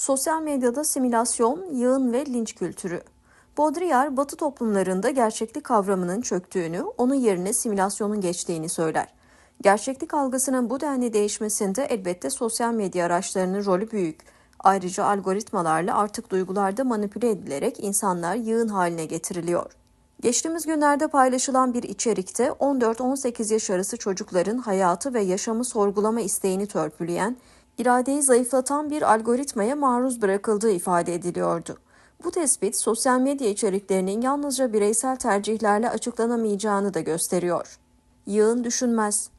Sosyal medyada simülasyon, yığın ve linç kültürü. Baudrillard, Batı toplumlarında gerçeklik kavramının çöktüğünü, onun yerine simülasyonun geçtiğini söyler. Gerçeklik algısının bu denli değişmesinde elbette sosyal medya araçlarının rolü büyük. Ayrıca algoritmalarla artık duygularda manipüle edilerek insanlar yığın haline getiriliyor. Geçtiğimiz günlerde paylaşılan bir içerikte 14-18 yaş arası çocukların hayatı ve yaşamı sorgulama isteğini törpüleyen, iradeyi zayıflatan bir algoritmaya maruz bırakıldığı ifade ediliyordu. Bu tespit sosyal medya içeriklerinin yalnızca bireysel tercihlerle açıklanamayacağını da gösteriyor. Yığın düşünmez.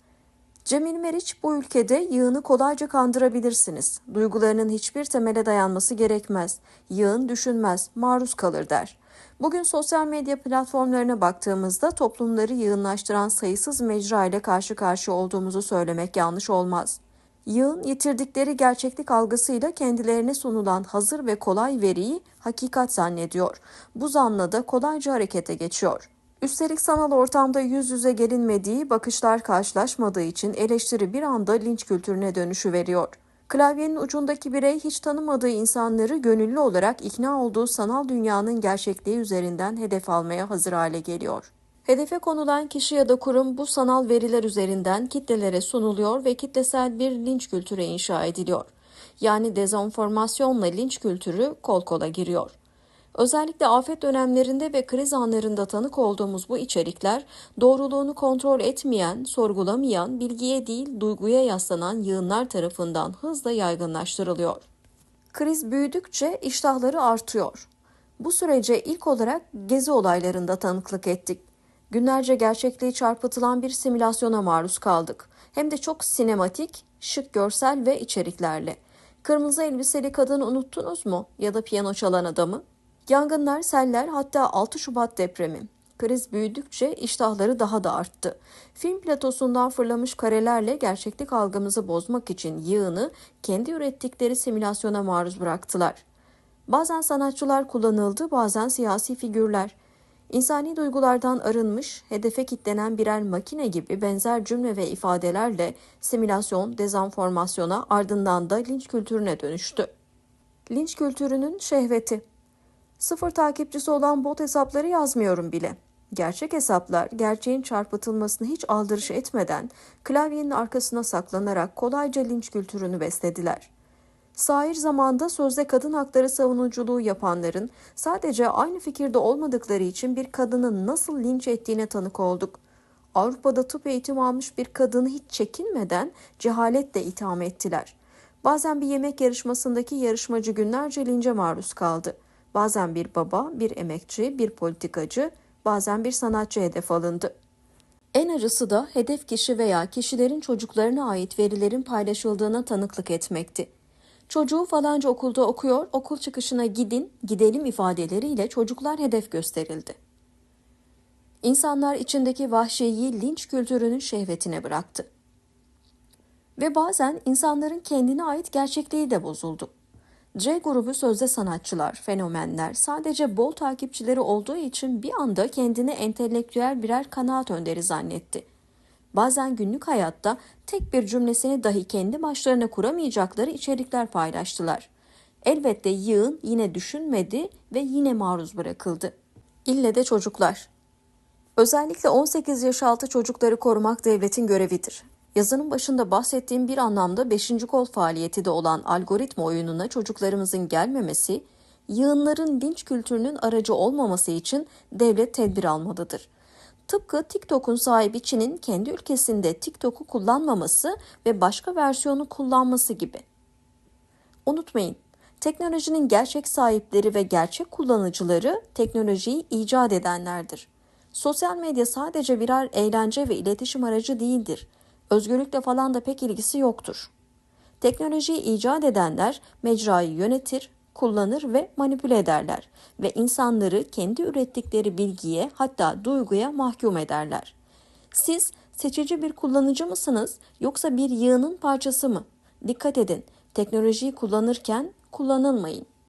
Cemil Meriç bu ülkede yığını kolayca kandırabilirsiniz. Duygularının hiçbir temele dayanması gerekmez. Yığın düşünmez, maruz kalır der. Bugün sosyal medya platformlarına baktığımızda toplumları yığınlaştıran sayısız mecra ile karşı karşıya olduğumuzu söylemek yanlış olmaz. Yığın yitirdikleri gerçeklik algısıyla kendilerine sunulan hazır ve kolay veriyi hakikat zannediyor. Bu zanla da kolayca harekete geçiyor. Üstelik sanal ortamda yüz yüze gelinmediği, bakışlar karşılaşmadığı için eleştiri bir anda linç kültürüne dönüşü veriyor. Klavyenin ucundaki birey hiç tanımadığı insanları gönüllü olarak ikna olduğu sanal dünyanın gerçekliği üzerinden hedef almaya hazır hale geliyor. Hedefe konulan kişi ya da kurum bu sanal veriler üzerinden kitlelere sunuluyor ve kitlesel bir linç kültürü inşa ediliyor. Yani dezenformasyonla linç kültürü kol kola giriyor. Özellikle afet dönemlerinde ve kriz anlarında tanık olduğumuz bu içerikler doğruluğunu kontrol etmeyen, sorgulamayan, bilgiye değil duyguya yaslanan yığınlar tarafından hızla yaygınlaştırılıyor. Kriz büyüdükçe iştahları artıyor. Bu sürece ilk olarak gezi olaylarında tanıklık ettik. Günlerce gerçekliği çarpıtılan bir simülasyona maruz kaldık. Hem de çok sinematik, şık görsel ve içeriklerle. Kırmızı elbiseli kadını unuttunuz mu? Ya da piyano çalan adamı? Yangınlar, seller hatta 6 Şubat depremi. Kriz büyüdükçe iştahları daha da arttı. Film platosundan fırlamış karelerle gerçeklik algımızı bozmak için yığını kendi ürettikleri simülasyona maruz bıraktılar. Bazen sanatçılar kullanıldı, bazen siyasi figürler. İnsani duygulardan arınmış, hedefe kitlenen birer makine gibi benzer cümle ve ifadelerle simülasyon, dezenformasyona ardından da linç kültürüne dönüştü. Linç kültürünün şehveti Sıfır takipçisi olan bot hesapları yazmıyorum bile. Gerçek hesaplar gerçeğin çarpıtılmasını hiç aldırış etmeden klavyenin arkasına saklanarak kolayca linç kültürünü beslediler. Sahir zamanda sözde kadın hakları savunuculuğu yapanların sadece aynı fikirde olmadıkları için bir kadını nasıl linç ettiğine tanık olduk. Avrupa'da tıp eğitimi almış bir kadını hiç çekinmeden cehaletle itham ettiler. Bazen bir yemek yarışmasındaki yarışmacı günlerce lince maruz kaldı. Bazen bir baba, bir emekçi, bir politikacı, bazen bir sanatçı hedef alındı. En acısı da hedef kişi veya kişilerin çocuklarına ait verilerin paylaşıldığına tanıklık etmekti. Çocuğu falanca okulda okuyor, okul çıkışına gidin, gidelim ifadeleriyle çocuklar hedef gösterildi. İnsanlar içindeki vahşiyi linç kültürünün şehvetine bıraktı. Ve bazen insanların kendine ait gerçekliği de bozuldu. C grubu sözde sanatçılar, fenomenler sadece bol takipçileri olduğu için bir anda kendini entelektüel birer kanaat önderi zannetti. Bazen günlük hayatta tek bir cümlesini dahi kendi başlarına kuramayacakları içerikler paylaştılar. Elbette yığın yine düşünmedi ve yine maruz bırakıldı. İlle de çocuklar. Özellikle 18 yaş altı çocukları korumak devletin görevidir. Yazının başında bahsettiğim bir anlamda 5. kol faaliyeti de olan algoritma oyununa çocuklarımızın gelmemesi, yığınların linç kültürünün aracı olmaması için devlet tedbir almalıdır. Tıpkı TikTok'un sahibi Çin'in kendi ülkesinde TikTok'u kullanmaması ve başka versiyonu kullanması gibi. Unutmayın, teknolojinin gerçek sahipleri ve gerçek kullanıcıları teknolojiyi icat edenlerdir. Sosyal medya sadece birer eğlence ve iletişim aracı değildir özgürlükle falan da pek ilgisi yoktur. Teknolojiyi icat edenler mecrayı yönetir, kullanır ve manipüle ederler ve insanları kendi ürettikleri bilgiye hatta duyguya mahkum ederler. Siz seçici bir kullanıcı mısınız yoksa bir yığının parçası mı? Dikkat edin, teknolojiyi kullanırken kullanılmayın.